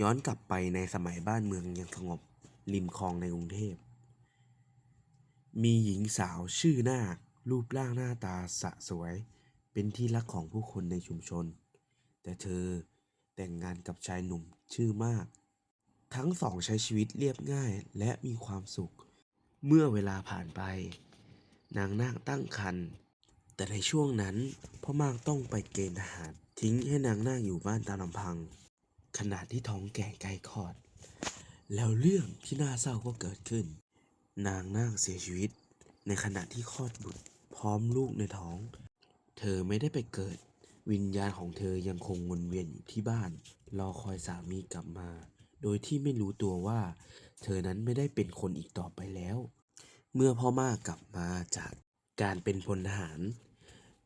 ย้อนกลับไปในสมัยบ้านเมืองยังสงบริมคลองในกรุงเทพ มีหญิงสาวชื่อนาครูปร่างหน้าตาสะสวย เป็นที่รักของผู้คนในชุมชน แต่เธอแต่งงานกับชายหนุ่มชื่อมาก ทั้งสองใช้ชีวิตเรียบง่ายและมีความสุข เมื่อเวลาผ่านไป นางนาคตั้งครรภ์แต่ในช่วงนั้นพ่อมากต้องไปเกณฑ์ทหารทิ้งให้นางนาคอยู่บ้านตามลำพัง ขณะที่ท้องแก่ใกล้คลอด แล้วเรื่องที่น่าเศร้าก็เกิดขึ้น นางนาคเสียชีวิต ในขณะที่คลอดบุตรพร้อมลูกในท้อง เธอไม่ได้ไปเกิด วิญญาณของเธอยังคงวนเวียนอยู่ที่บ้าน รอคอยสามีกลับมา โดยที่ไม่รู้ตัวว่า เธอนั้นไม่ได้เป็นคนอีกต่อไปแล้ว เมื่อพ่อมากกลับมาจากการเป็นพลทหาร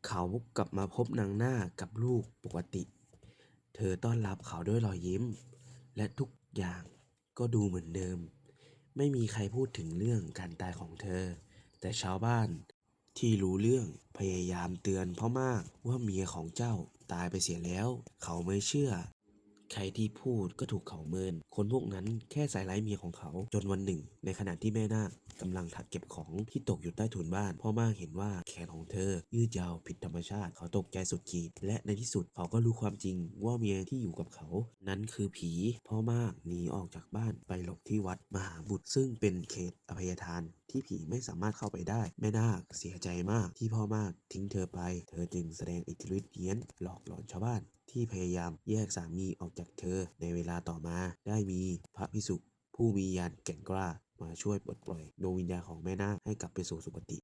เขากลับมาพบนางน้ากับลูกปกติ เธอต้อนรับเขาด้วยรอยยิ้ม และทุกอย่างก็ดูเหมือนเดิม ไม่มีใครพูดถึงเรื่องการตายของเธอ แต่ชาวบ้านที่รู้เรื่องพยายามเตือนพ่อมากว่าเมียของเจ้าตายไปเสียแล้ว เขาไม่เชื่อ ใครที่พูดก็ถูกเขาเมิน คนพวกนั้นแค่ส่ร้ายเมียของเขาจนวันหนึ่ง ในขณะที่แม่นาคกำลังถักเก็บของที่ตกอยู่ใต้ถุนบ้าน พ่อมากเห็นว่าแขนของเธอ ยืดยาวผิดธรรมชาติ เขาตกใจสุดขีด และในที่สุดเขาก็รู้ความจริงว่าเมียที่อยู่กับเขา นั้นคือผี พ่อมากหนีออกจากบ้านไปหลบที่วัดมหาบุตร ซึ่งเป็นเขตอภัยทานที่ผีไม่สามารถเข้าไปได้ แม่นาคเสียใจมากที่พ่อมากทิ้งเธอไป เธอจึงแสดงอิทธิฤทธิ์เฮี้ยนหลอกหลอนชาวบ้าน ที่พยายามแยกสามีออกจากเธอ ในเวลาต่อมาได้มีพระพิสุผู้มีญาณแก่งกล้ามาช่วยปลดปล่อยดวงวิญญาณของแม่นาคให้กลับไปสู่สุคติ